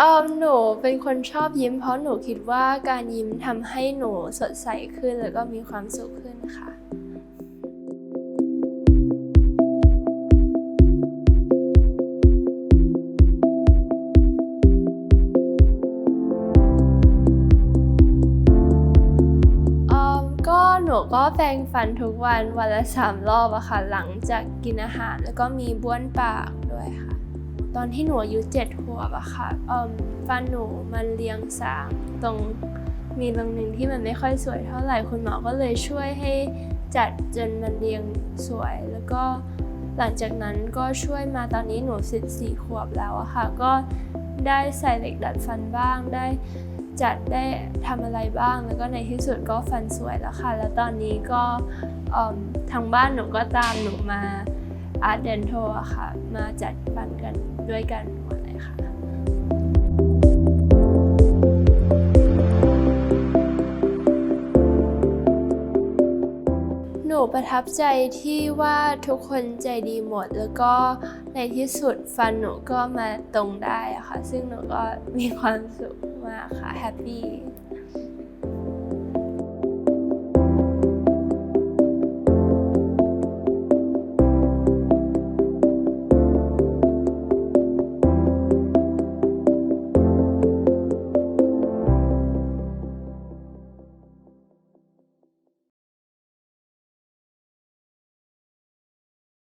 เออหนูเป็นคนชอบยิ้ม เพราะหนูคิดว่าการยิ้มทำให้หนูสดใสขึ้นแล้วก็มีความสุขขึ้นค่ะ เออก็หนูก็แปรงฟันทุกวันวันละสามรอบอะค่ะ หลังจากกินอาหารแล้วก็มีบ้วนปากด้วยค่ะ ตอนที่หนูอายุเจ็ดขวบอะค่ะฟันหนูมันเรียงสางตรงมีตรงหนึ่งที่มันไม่ค่อยสวยเท่าไหร่คุณหมอก็เลยช่วยให้จัดจนมันเรียงสวย แล้วก็หลังจากนั้นก็ช่วยมาตอนนี้หนูสิบสี่ขวบแล้วอะค่ะ ก็ได้ใส่เหล็กดัดฟันบ้างได้จัดได้ทำอะไรบ้าง แล้วก็ในที่สุดก็ฟันสวยแล้วค่ะ แล้วตอนนี้ก็ทางบ้านหนูก็ตามหนูมา Art Dental อะค่ะ มาจัดฟันกันด้วยกันหมดเลยค่ะหนูประทับใจที่ว่าทุกคนใจดีหมด แล้วก็ในที่สุดฟันหนูก็มาตรงได้อะค่ะ ซึ่งหนูก็มีความสุขมากค่ะแฮปปี้